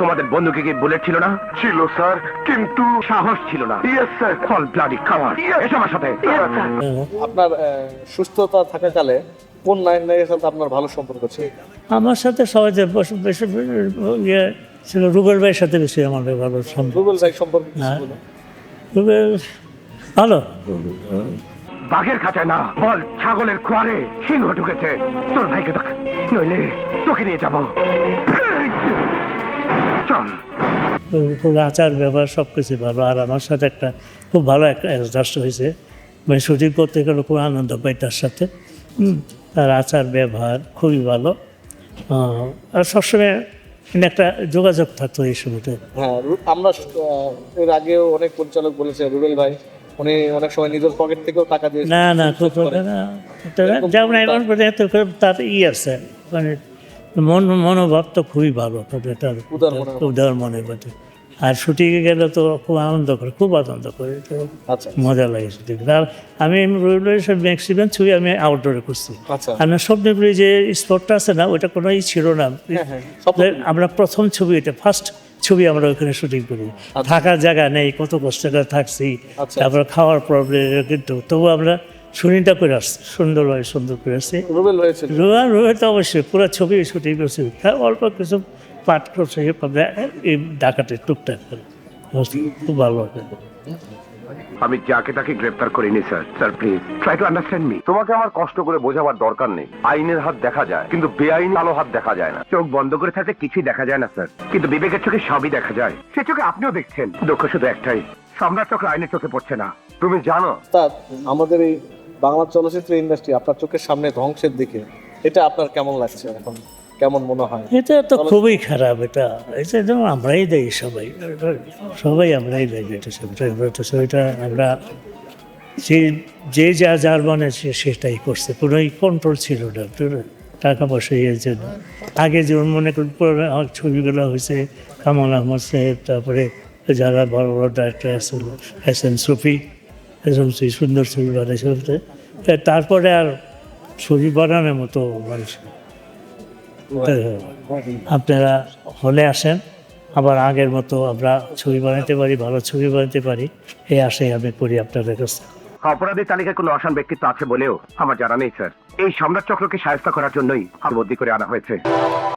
তোমাদের বন্ধুকে কি বুলেট ছিল না? ছিল স্যার কিন্তু সাহস ছিল না। Yes sir. ফল ব্লাডি খাওয়ার এসো আমার সাথে। আপনার সুস্থতা থাকাকালে কোন নায়ক নায়কের সাথে আপনার ভালো সম্পর্ক ছিল? আমার সাথে সবাই যে বস- বেশি ইয়ে ছিল রুবেল ভাইয়ের সাথে বেশি আমাদের ভালো সম্পর্ক। রুবেল ভাই সম্পর্ক হ্যাঁ। রুবেল ভালো। বাঘের খাঁচায় না বল ছাগলের খোয়ারে সিংহ ঢুকেছে। তোর ভাইকে দেখ নইলে তোকে নিয়ে যাব। আচার ব্যবহার সব কিছু ভালো আর আমার সাথে একটা খুব ভালো একটা অ্যাডজাস্ট হয়েছে মানে শুটিং করতে গেলে খুব আনন্দ পাই তার সাথে হুম, তার আচার ব্যবহার খুবই ভালো আর সবসময় মানে একটা যোগাযোগ থাকতো এই সময়তে হ্যাঁ আমরা এর আগেও অনেক পরিচালক বলেছে রুবেল ভাই উনি অনেক সময় নিজের পকেট থেকেও টাকা দিয়ে না না খুব না যেমন এমন করে এত তার ই আছে মানে মন মনোভাব তো খুবই ভালো তার উদার। মনে বটে আর শুটিংয়ে গেলে তো খুব আনন্দ করে খুব আনন্দ করে তো আচ্ছা। মজা লাগে শুটিং আর আমি সব ম্যাক্সিমাম ছবি আমি আউটডোরে করছি। আচ্ছা। আর স্বপ্নপুরি যে স্পটটা আছে না ওটা কোনো ছিল না। হ্যাঁ হ্যাঁ আমরা প্রথম ছবি এটা ফার্স্ট ছবি আমরা ওখানে শুটিং করি। থাকার জায়গা নেই কত কষ্ট করে থাকছি আচ্ছা। তারপরে খাওয়ার প্রবলেম কিন্তু তবু আমরা শুটিংটা করে আসছি সুন্দরভাবে সুন্দর করে আসছি রোহা রোহে তো অবশ্যই পুরো ছবি শুটিং করছি। হ্যাঁ, অল্প কিছু পাঠ করছে এই ডাকাতে টুকটাক করে। খুব ভালো লাগে আমি যাকে তাকে গ্রেফতার করিনি sir. Sir please try to understand me তোমাকে আমার কষ্ট করে বোঝাবার দরকার নেই। আইনের হাত দেখা যায় কিন্তু বেআইন আলো হাত দেখা যায় না। চোখ বন্ধ করে থাকলে কিছুই দেখা যায় না স্যার। কিন্তু বিবেকের চোখে সবই দেখা যায়। সে চোখে আপনিও দেখছেন। দুঃখ শুধু একটাই সম্রাট চক্র আইনের চোখে পড়ছে না। তুমি জানো? তা আমাদের এই বাংলা চলচ্চিত্র ইন্ডাস্ট্রি আপনার চোখের সামনে ধ্বংসের দিকে, এটা আপনার কেমন লাগছে এখন? কেমন মনে হয়? এটা তো খুবই খারাপ, এটা এটা তো আমরাই দেই সবাই সবাই আমরাই দেই এটা তো সেটা আমরা যে যে যা, যার মনে সেটাই করছে কোনো কন্ট্রোল ছিল না টাকা পয়সা ইয়ের আগে যেমন মনে করি আমার ছবিগুলো হয়েছে কামাল আহমদ সাহেব, তারপরে যারা বড় বড় ডাক্তার আছেন এস সফি এসব সেই সুন্দর ছবি বানাইছে তারপরে আর ছবি বানানোর মতো মানুষ আপনারা হলে আসেন আবার আগের মতো আমরা ছবি বানাতে পারি ভালো ছবি বানাতে পারি এই আশাই আমি করি আপনাদের কাছে অপরাধী তালিকায় কোনো অসান ব্যক্তিত্ব আছে বলেও আমার জানা নেই স্যার। এই সম্রাট চক্রকে সাহায্য করার জন্যই বদলি করে আনা হয়েছে।